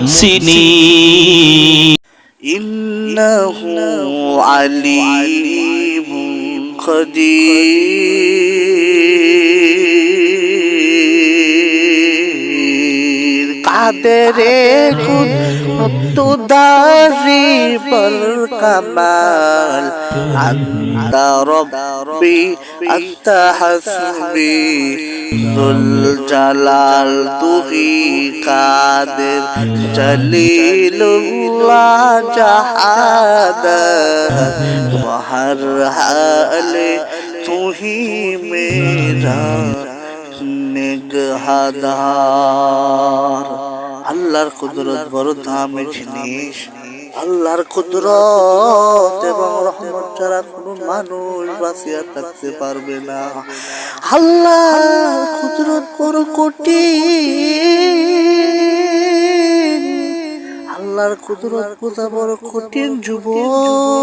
المحسنين إنه عليم قدير قادر قد داري بالكمال أنت ربي أنت حسبي ذو الجلال تهي قادر جليل الله جحادا وهر حال تهي मेरा নিগহাদার আল্লাহর কুদরত বড় দামি জিনিস আল্লাহর কুদরত এবং রহমত ছাড়া কোনো মানুষ বাঁচিয়া থাকতে পারবে না। আল্লাহ কুদরত বড় কঠিন। আল্লাহর কুদরত কোথা বড় কঠিন যুবক।